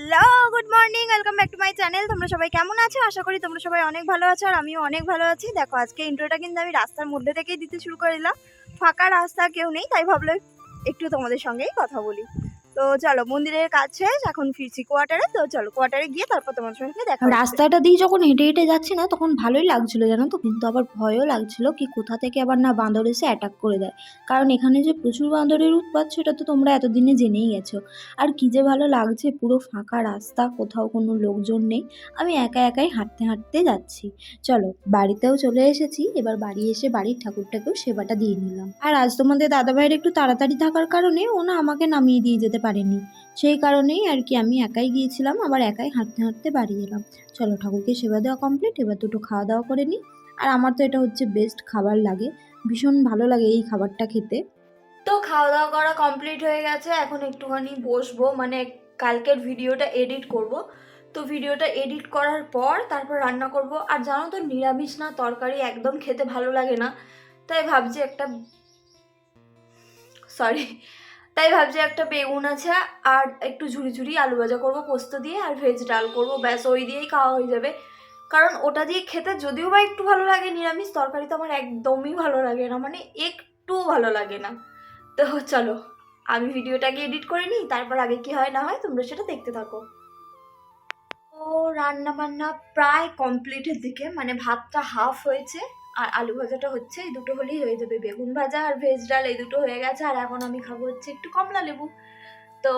Hello good morning welcome back to my channel তোমরা সবাই কেমন আছো? আশা করি তোমরা সবাই অনেক ভালো আছো আর আমিও অনেক ভালো আছি। দেখো, আজকে ইন্ট্রোটা কিন্তু আমি রাস্তার মধ্যে থেকেই দিতে শুরু করে দিলাম। ফাঁকা রাস্তা কেউ নেই, তাই ভাবলো একটু তোমাদের সঙ্গেই কথা বলি। তো চলো মন্দিরের শেষ এখন ফিরছি কোয়ার্টারে তো চলো কোয়ার্টারে গিয়ে তারপর তোমার সঙ্গে দেখা রাস্তাটা দিয়ে যখন হেঁটে হেঁটে যাচ্ছি না, তখন ভালোই লাগছিল জানো তো, কিন্তু আবার ভয়ও লাগছিল কি কোথা থেকে আবার না বাঁদর এসে অ্যাটাক করে দেয়। কারণ এখানে যে প্রচুর বাঁদরের উৎপাত, সেটা তো তোমরা এতদিনে জেনেই গেছো। আর কি যে ভালো লাগছে, পুরো ফাঁকা রাস্তা, কোথাও কোনো লোকজন নেই। আমি একা একাই হাঁটতে হাঁটতে যাচ্ছি। চলো, বাড়িতেও চলে এসেছি। এবার বাড়ি এসে বাড়ির ঠাকুরটাকেও সেবাটা দিয়ে নিলাম। আর আজ তোমাদের দাদাভাইয়ের একটু তাড়াতাড়ি থাকার কারণে ও না আমাকে নামিয়ে দিয়ে যেতে পারেনি। সেই কারণেই আর কি আমি একাই গিয়েছিলাম, আবার একাই হাঁটতে হাঁটতে বাড়ি এলাম। চলো ঠাকুরকে সেবা দেওয়া কমপ্লিট এবার দুটো খাওয়া দাওয়া করে নিই। আর আমার তো এটা হচ্ছে বেস্ট খাবার লাগে। ভীষণ ভালো লাগে এই খাবারটা খেতে। তো খাওয়া দাওয়া করা কমপ্লিট হয়ে গেছে, এখন একটুখানি বসবো। মানে কালকের ভিডিওটা এডিট করব। তো ভিডিওটা এডিট করার পর তারপর রান্না করব। আর জানো তো নিরামিষ না, তরকারি একদম খেতে ভালো লাগে না। তাই ভাবছি একটা সরি তাই ভাবছি একটা বেগুন আছে আর একটু ঝুড়ি ঝুড়ি আলু ভাজা করব, পোস্ত দিয়ে আর ভেজ ডাল করব, ব্যাস ওই দিয়েই খাওয়া হয়ে যাবে। কারণ ওটা দিয়ে খেতে যদিও বা একটু ভালো লাগে, নিরামিষ তরকারি তো আমার একদমই ভালো লাগে না মানে একটুও ভালো লাগে না। তো চলো, আমি ভিডিওটাকে এডিট করে নিই, তারপর আগে কি হয় না হয় তোমরা সেটা দেখতে থাকো। তো রান্না বান্না প্রায় কমপ্লিটের দিকে মানে ভাতটা হাফ হয়েছে। আর আলু ভাজাটা হচ্ছে, এই দুটো হলেই হয়ে যাবে। বেগুন ভাজা আর ভেজ ডাল, এই দুটো হয়ে গেছে। আর এখন আমি খাব হচ্ছে একটু কমলা লেবু। তো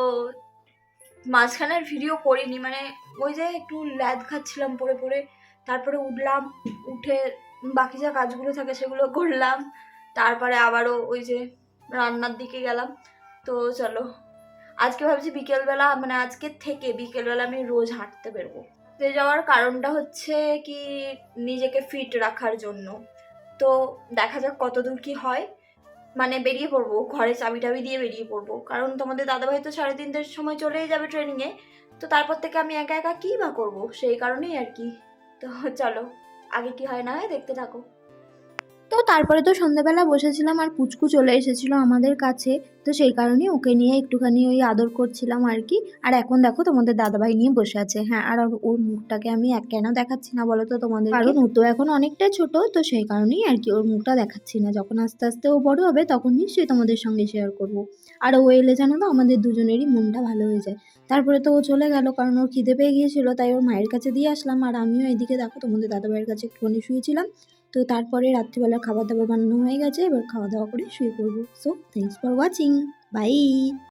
মাঝখানের ভিডিও করিনি মানে ওই যে একটু ল্যাদ খাচ্ছিলাম পড়ে পড়ে। তারপরে উঠলাম, উঠে বাকি যা কাজগুলো থাকে সেগুলো করলাম। তারপরে আবারও ওই যে রান্নার দিকে গেলাম। তো চলো, আজকে ভাবছি বিকেলবেলা মানে আজকে থেকে বিকেলবেলা আমি রোজ হাঁটতে বেরবো। যাওয়ার কারণটা হচ্ছে কি, নিজেকে ফিট রাখার জন্য। তো দেখা যাক কতদূর কি হয়। মানে বেরিয়ে পড়ব, ঘরে চাবি টাবি দিয়ে বেরিয়ে পড়ব। কারণ তোমাদের দাদাভাই তো সাড়ে তিনটের সময় চলেই যাবে ট্রেনিংয়ে তো তারপর থেকে আমি একা একা কী বা করব? সেই কারণেই আর কি। তো চলো, আগে কি হয় না হয় দেখতে থাকো। তো তারপরে তো সন্ধ্যাবেলা বসেছিলাম আর পুচকু চলে এসেছিল আমাদের কাছে। তো সেই কারণে ওকে নিয়ে একটুখানি ওই আদর করছিলাম আর কি। আর এখন দেখো তোমাদের দাদাভাই নিয়ে বসে আছে হ্যাঁ। আর ওর- মুখটাকে আমি এক কেন দেখাচ্ছি না বলো তো তোমাদের? কারণ ও তো এখন অনেকটাই ছোট তো সেই কারণেই আর কি ওর মুখটা দেখাচ্ছি না। যখন আস্তে আস্তে ও বড় হবে তখন নিশ্চয়ই তোমাদের সঙ্গে শেয়ার করব। আর ও এলে জানো তো আমাদের দুজনেরই মনটা ভালো হয়ে যায়। তারপরে তো ও চলে গেল কারণ ওর খিদে পেয়ে গিয়েছিল তাই ওর মায়ের কাছে দিয়ে আসলাম। আর আমিও এদিকে দেখো তোমাদের দাদাভাইয়ের কাছে একটুখানি শুয়েছিলাম। তো তারপরে রাত্রিবেলা খাবার দাবার বানানো হয়ে গেছে, এবার খাওয়া দাওয়া করে শুয়ে পড়ব। So thanks for watching bye